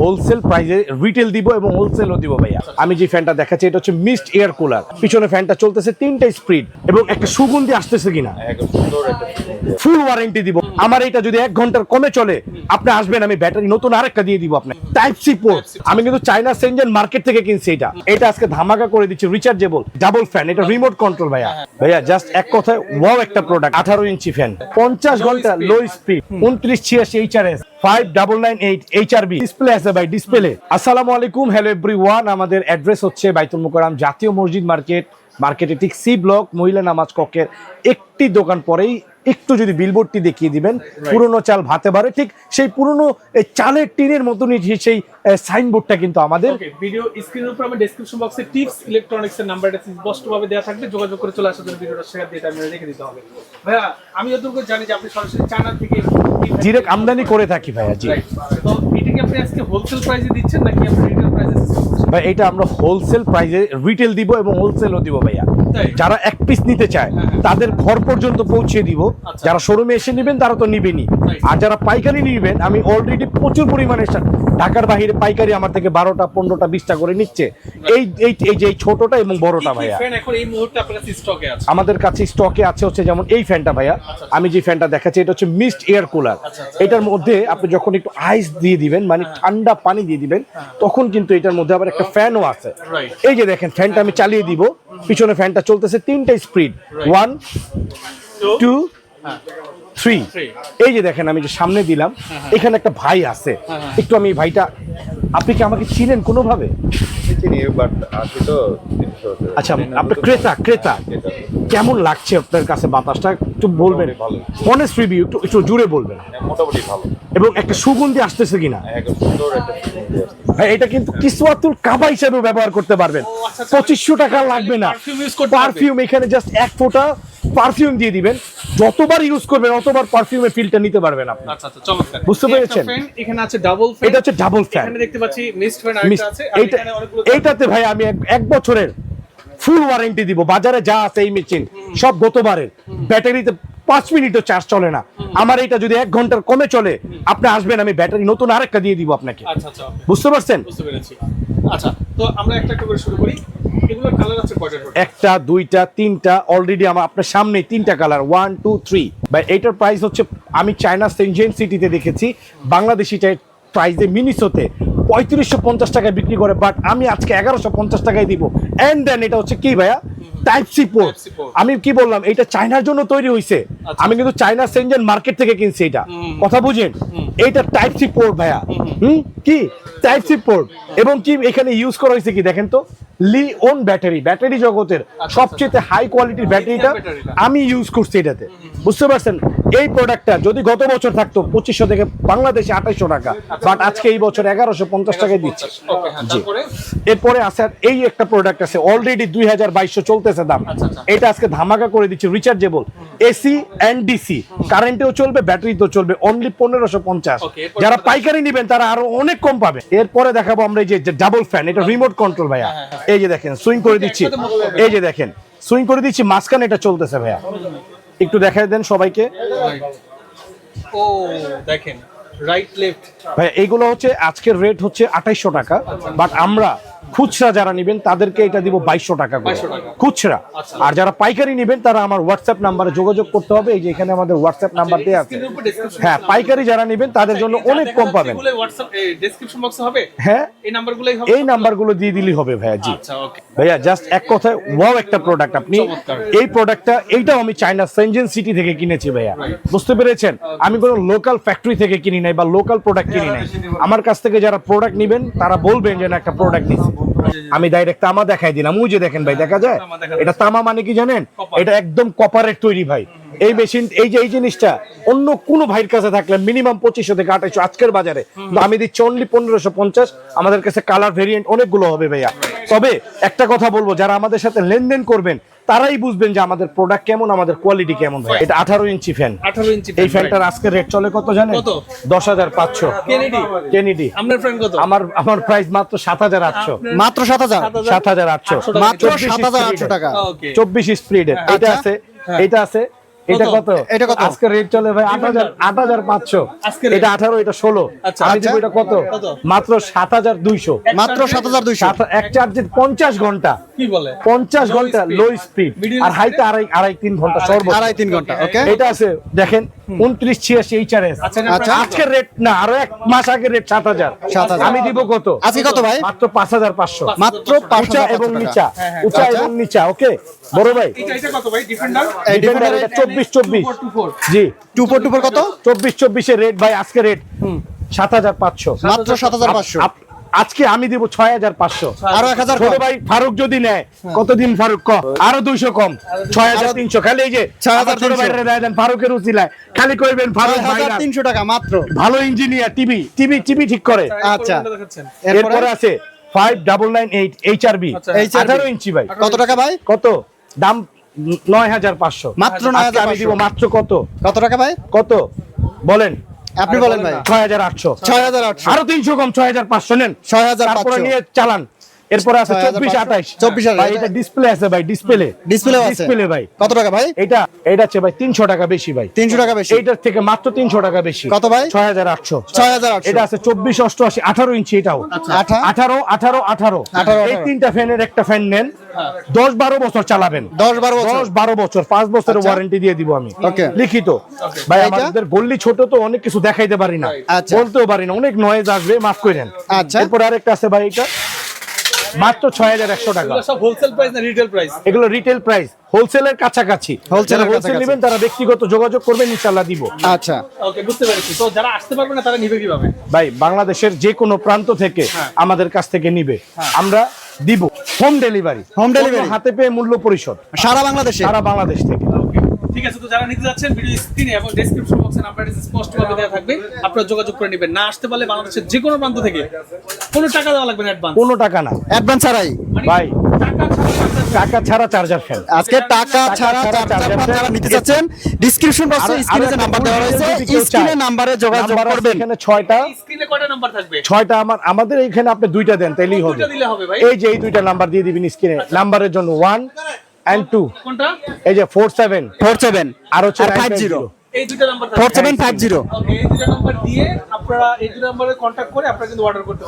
Wholesale প্রাইসে retail দিব এবং হোলসেলও দিব ভাইয়া। আমি যে ফ্যানটা দেখাচ্ছি এটা হচ্ছে মিস্ট এয়ার কুলার পিছনে ফ্যানটা চলতেছে তিনটা স্পিড এবং একটা সুগন্ধি আসতেছে কিনা। ফুল ওয়ারেন্টি দিব। আমার এটা যদি এক ঘণ্টার কমে চলে আপনি আসবেন আমি ব্যাটারি নতুন আরেকটা দিয়ে দিব আপনাকে। টাইপ সি পোর্ট আমি কিন্তু চাইনা সেনজেন মার্কেট থেকে কিনছি এটা। এটা আজকে ধামাকা করে দিচ্ছি রিচার্জেবল ডাবল ফ্যান এটা রিমোট কন্ট্রোল ভাইয়া। ভাইয়া জাস্ট এক কথায় ওয়াও একটা প্রোডাক্ট আঠারো ইঞ্চি ফ্যান পঞ্চাশ ঘণ্টা লো স্পিড উনত্রিশ ছিয়াশি H R S five double nine eight H display আছে ভাই ডিসপ্লে আসসালামু আলাইকুম ওয়ান আমাদের হচ্ছে জাতীয় মসজিদ মার্কেট। মার্কেটে ঠিক সি ব্লক মহিলা নামাজ কক্ষের একটি দোকান পরেই একটু যদি বিলবোর্ডটি দেখিয়ে দিবেন পুরনো চাল ভাতে বারে ঠিক সেই পুরনো চালের টিনের মতনই সেই সাইনবোর্ডটা কিন্তু আমাদের। ভিডিও স্ক্রিনের উপর আমার ডেসক্রিপশন বক্সে টিপস ইলেকট্রনিক্স এর নাম্বারটা স্পষ্টভাবে দেওয়া থাকবে যোগাযোগ করে চলে আসার জন্য ভিডিওটা শেয়ার দিয়ে আমি রেখে দিতে হবে। ভাইয়া আমি যতটুকু জানি যে আপনি সরাসরি চায়না থেকে ডিরেক্ট আমদানি করে থাকি ভাইয়া জি। আপনি আজকে হোলসেল প্রাইসে দিচ্ছেন নাকি আপনি রিটেল প্রাইসে ভাই এটা আমরা হোলসেল প্রাইসে রিটেল দিব এবং হোলসেলও দিব ভাইয়া। যারা এক পিস নিতে চায় হ্যাঁ, হ্যাঁ। তাদের ঘর পর্যন্ত পৌঁছে দিব। আচ্ছা। যারা শোরুমে এসে নেবেন তারা তো নিবেনি আর যারা পাইকারি নিবেন আমি অলরেডি প্রচুর পরিমাণে ঢাকার বাইরে পাইকারি আমার থেকে বারোটা পনেরোটা বিশটা করে নিচ্ছে। এই এই এই যে ছোটটা এবং বড়টা ভাইয়া। এখন এই মুহূর্তে আপনার স্টকে আছে? আমাদের কাছে স্টকে আছে হচ্ছে যেমন এই ফ্যানটা ভাইয়া। আমি যে ফ্যানটা দেখাচ্ছি এটা হচ্ছে মিস্ট এয়ার কুলার আচ্ছা, আচ্ছা। এটার মধ্যে আপনি যখন একটু আইস দিয়ে দিবেন মানে ঠান্ডা পানি দিয়ে দিবেন তখন কিন্তু এটার মধ্যে আবার একটা ফ্যানও আছে। এই যে দেখেন ফ্যানটা আমি চালিয়ে দিব। পিছনে ফ্যানটা চলতেছে তিনটা স্পিড ওয়ান টু থ্রি এই যে দেখেন আমি যে সামনে দিলাম এখানে একটা ভাই আছে। হ্যাঁ, হ্যাঁ। একটু আমি এই ভাইটা আপনি কি আমাকে চিনেন কোনোভাবে? আচ্ছা আপনি ক্রেতা ক্রেতা। কেমন লাগছে আপনার কাছে বাতাসটা? একটু বলবেন। অনেস্ট রিভিউ একটু একটু জুড়ে বলবেন। মোটামুটি ভালো। এবং একটা সুগন্ধি আসতেছে কিনা। হ্যাঁ, এটা কিন্তু কিসওয়াতুল কাবা হিসেবে ব্যবহার করতে পারবেন। আচ্ছা। পঁচিশশো টাকা লাগবে না। পারফিউম এখানে জাস্ট এক ফোঁটা পারফিউম দিয়ে দিবেন। যতবার ইউজ করবেন অতবার পারফিউমের ফিলটা নিতে পারবেন আপনি। আচ্ছা আচ্ছা চমৎকার। বুঝতে পেরেছেন? এখানে আছে ডাবল ফ্যান এটা হচ্ছে ডাবল ফ্যান এখানে দেখতে পাচ্ছি মিস্ট ফ্যান আরেকটা আছে আর এখানে অনেকগুলো এইটাতে ভাই আমি এক- বছরের ফুল ওয়ারেন্টি দিব। বাজারে যা আছে এই মেশিন সব গতবারের। ব্যাটারিতে পাঁচ মিনিটও চার্জ চলে না। আমার এটা যদি এক ঘণ্টার কমে চলে আপনি আসবেন আমি ব্যাটারি নতুন আরেকটা দিয়ে দিব আপনাকে। আচ্ছা আচ্ছা বুঝতে পারছেন? বুঝতে পেরেছি। আচ্ছা তো আমরা একটা একটা করে শুরু করি। একটা দুইটা তিনটা অলরেডি আমার আপনার সামনে তিনটা কালার ওয়ান টু থ্রি বা এইটার প্রাইস হচ্ছে আমি চায়না সেনজেন সিটিতে দেখেছি বাংলাদেশি প্রাইসে মিনিসোতে পঁয়ত্রিশশো পঞ্চাশ টাকায় বিক্রি করে বাট আমি আজকে এগারোশো পঞ্চাশ টাকায় দিব। অ্যান্ড দেন এটা হচ্ছে কি ভাইয়া? Type C port. আমি কি বললাম এটা চায়নার জন্য তৈরি হয়েছে আচ্ছা। আমি কিন্তু চায়না সেনজেন মার্কেট থেকে কিনছি এটা। কথা বুঝেন? এইটা টাইপ সি পোর্ট ভাইয়া। হুম? কি? টাইপ সি পোর্ট এবং কি এখানে ইউজ করা হয়েছে কি? দেখেন তো লি ওন ব্যাটারি ব্যাটারি জগতের সবচেয়ে হাই কোয়ালিটির ব্যাটারিটা ব্যাটারিটা। আমি ইউজ করছি এটাতে। বুঝতে পারছেন? এই প্রোডাক্টটা যদি গত বছর থাকতো পঁচিশশো থেকে বাংলাদেশে আঠাইশশো টাকা বাট আজকে এই বছর এগারোশো পঞ্চাশ টাকায় দিচ্ছে। হ্যাঁ, জি। এরপরে আছে এই একটা প্রোডাক্ট আছে অলরেডি দুই হাজার বাইশশো চলতেছে দাম। আচ্ছা, আচ্ছা। এটা আজকে ধামাকা করে দিচ্ছে রিচার্জেবল এসি অ্যান্ড ডিসি কারেন্টেও চলবে ব্যাটারিতেও চলবে অনলি পনেরোশো পঞ্চাশ। যারা পাইকারি নেবেন তারা আরও অনেক কম পাবে। এরপরে দেখাবো আমরা এই যে ডাবল ফ্যান এটা রিমোট কন্ট্রোল ভাইয়া। হ্যাঁ, এই যে দেখেন সুইং করে দিচ্ছি। এই যে দেখেন সুইং করে দিচ্ছি মাঝখানে এটা চলতেছে ভাইয়া। একটু দেখায় দেন সবাইকে। ও দেখেন রাইট লেফট ভাই এইগুলো হচ্ছে আজকের রেট হচ্ছে আঠাইশশো টাকা বাট আমরা খুচরা যারা নেবেন তাদেরকে এটা দিব বাইশশো টাকা করে। খুচরা। আচ্ছা। আর যারা পাইকারি নেবেন তারা আমার হোয়াটসঅ্যাপ নাম্বারে যোগাযোগ করতে হবে। এই যে এখানে আমাদের হোয়াটসঅ্যাপ নাম্বার দেওয়া আছে। হ্যাঁ পাইকারি যারা নেবেন তাদের জন্য অনেক কম পাবেন। হ্যাঁ। এই নাম্বারগুলো দিয়ে দিলেই হবে ভাইয়া জি। আচ্ছা ভাইয়া জাস্ট এক কথায় ওয়াও একটা প্রোডাক্ট আপনি এই প্রোডাক্টটা এইটাও আমি চাইনা সেনজেন সিটি থেকে কিনেছি ভাইয়া। বুঝতে পেরেছেন? আমি কোনো লোকাল ফ্যাক্টরি থেকে কিনি নাই বা লোকাল প্রোডাক্ট কিনি নাই। আমার কাছ থেকে যারা প্রোডাক্ট নেবেন তারা বলবেন যে না একটা প্রোডাক্ট নিছি। আমি ডাইরেক্ট তামা দেখাই দিলাম। ওই যে দেখেন ভাই দেখা যায়? এটা তামা মানে কি জানেন? এটা একদম কপারের তৈরি ভাই। এই মেশিন এই যে এই জিনিসটা অন্য কোনো ভাইয়ের কাছে থাকলে মিনিমাম পঁচিশশো থেকে আঠাইশো আজকের বাজারে। আমি দিচ্ছি অনলি পনেরোশো পঞ্চাশ। আমাদের কাছে কালার ভেরিয়েন্ট অনেকগুলো হবে ভাইয়া। তবে একটা কথা বলব যারা আমাদের সাথে লেনদেন করবেন তারাই বুঝবেন যে আমাদের প্রোডাক্ট কেমন আমাদের কোয়ালিটি কেমন। ভাই এটা আঠারো ইঞ্চি ফ্যান 18 ইঞ্চি এই ফ্যানটার আজকে রেট চলে কত জানেন? দশ হাজার পাঁচশো। কেনিডি আপনার ফ্রেন্ড কত? আমার আমার প্রাইস মাত্র সাত হাজার আটশো। মাত্র সাত হাজার? সাত হাজার আটশো। মাত্র সাত হাজার আটশো টাকা। চব্বিশ স্পিডের হ্যাঁ, এটা আচ্ছা। আছে এটা আছে এটা কত? এটা কত? আজকে রেট চলে ভাই আট হাজার আট হাজার পাঁচশো। আজকে rate? এটা আঠারো এটা ষোলো। আচ্ছা। আমি এটা কত? মাত্র সাত হাজার দুইশো। মাত্র সাত হাজার দুইশো। এক চার্জে পঞ্চাশ ঘণ্টা। কি বলে? পঞ্চাশ Low ঘণ্টা speed, লো স্পিড আর হাইতে আড়াই আড়াই তিন ঘণ্টা সর্বোচ্চ। আড়াই তিন ঘণ্টা ওকে এটা আছে দেখেন উনত্রিশ ছিয়াশি এইচআরএস আচ্ছা, এটা আচ্ছা। আজকের রেট না আরও এক মাস আগে রেট সাত হাজার। আমি দিব কত? আজকে কত ভাই? মাত্র পাঁচ হাজার পাঁচশো। মাত্র পাঁচ উঁচা এবং নিচা। হ্যাঁ, হ্যাঁ। উঁচা আচ্ছা। এবং নিচা ওকে বড় ভাই। চব্বিশ চব্বিশ। জি। টু ফোর টু ফোর কত? চব্বিশ চব্বিশের রেট ভাই আজকে রেট সাত হাজার পাঁচশো। মাত্র সাত হাজার পাঁচশো। আজকে আমি দিব ছয় হাজার পাঁচশো। আরও এক হাজার ছোট ভাই ফারুক যদি নেয় কতদিন ফারুক কম আরও দুইশো কম। ছয় হাজার তিনশো। খালি এই যে 6,300 আমার ছোট ভাইরা দেয় দেন ফারুকের উচিলায়। খালি কইবেন ফারুক ভাই তিনশো টাকা মাত্র। ভালো ইঞ্জিনিয়ার টিভি টিভি টিভি ঠিক করে। আচ্ছা। দেখাচ্ছেন। এরপরে? আছে five double nine eight H R B আচ্ছা। আঠারো ইঞ্চি ভাই। কত টাকা ভাই? কত? দাম নয় হাজার পাঁচশো। মাত্র নয় হাজার আমি দিব মাত্র কত? কত টাকা ভাই? কত? বলেন। আপনি বলেন ভাই। ছয় হাজার আটশো। ছয় হাজার আটশো। আরও তিনশো কম ছয় হাজার পাঁচশো নেন। ছয় হাজার নিয়ে চালান। এরপরে আছে চব্বিশ 24,28 ভাই এটা ডিসপ্লে আছে ভাই ডিসপ্লে ডিসপ্লেও আছে। ডিসপ্লে ভাই। কত টাকা ভাই? এটা এটা আছে ভাই তিনশো টাকা বেশি ভাই। তিনশো টাকা বেশি। এইটার থেকে মাত্র তিনশো টাকা বেশি। কত ভাই? ছয় হাজার আটশো। ছয় হাজার এটা আছে চব্বিশ অষ্টআশি আঠারো ইঞ্চি এটাও। আঠা? আঠারো আঠারো আঠারো। এই তিনটা ফ্যানের একটা ফ্যান নেন। দশ বারো বছর চালাবেন। দশ বারো বছর। দশ বারো বছর পাঁচ বছরের আচ্ছা। ওয়ারেন্টি দিয়ে দিব আমি। লিখিত। ভাই আমাদের গল্লি ছোট তো অনেক কিছু দেখাইতে পারি না। আচ্ছা। বলতেও পারি না অনেক নয়েজ আসবে মাফ করেন। আচ্ছা। এরপর আরেকটা আছে ভাই এটা মাত্র ছয় হাজার একশো টাকা। সব হোলসেল প্রাইস না রিটেল প্রাইস এগুলো রিটেল প্রাইস হোলসেলের কাছাকাছি। হোলসেল নেবেন তারা ব্যক্তিগত যোগাযোগ করবেন ইনশাল্লাহ দিব। আচ্ছা। ওকে বুঝতে পেরেছি। তো যারা আসতে পারবে না তারা নিবে কীভাবে? ভাই বাংলাদেশের যে কোনো প্রান্ত থেকে আমাদের কাছ থেকে নিবে। আমরা দিব। হোম ডেলিভারি হোম ডেলিভারি হাতে পেয়ে মূল্য পরিশোধ। সারা বাংলাদেশে? সারা বাংলাদেশ থেকে। ঠিক আছে তো যারা নিতে যাচ্ছেন ভিডিও স্ক্রিনে এবং ডেসক্রিপশন বক্সে নাম্বার স্পষ্টভাবে দেওয়া থাকবে। আপনারা যোগাযোগ করে নেবেন। না আসতে পারলে বাংলাদেশের যে কোনো প্রান্ত থেকে কোনো টাকা দেওয়া লাগবে না অ্যাডভান্স কোনো টাকা না। অ্যাডভান্স ছাড়াই। ভাই। টাকা ছাড়া চার্জার ফ্যান আজকে টাকা ছাড়া চার্জার ফ্যান যারা নিতে চাচ্ছেন ডিসক্রিপশন বক্সে স্ক্রিনে যে নাম্বার দেওয়া রয়েছে স্ক্রিনে নাম্বারে যোগাযোগ করবেন। এখানে ছয়টা। স্ক্রিনে কয়টা নাম্বার থাকবে? ছয়টা আমার আমাদের এখানে আপনি দুইটা দেন তাইলেই হবে। দুইটা দিলে হবে ভাই। এই যে এই দুইটা নাম্বার দিয়ে দিবেন স্ক্রিনে নাম্বারের জন্য ওয়ান এন্ড টু কোনটা? এই যে ফোর সেভেন ফোর সেভেন আর হচ্ছে ফাইভ জিরো এই number four seven five zero এই দুইটা নাম্বার দিয়ে আপনারা এই দুটো নাম্বারে কন্ট্যাক্ট করে আপনারা কিন্তু অর্ডার করতে পারবেন।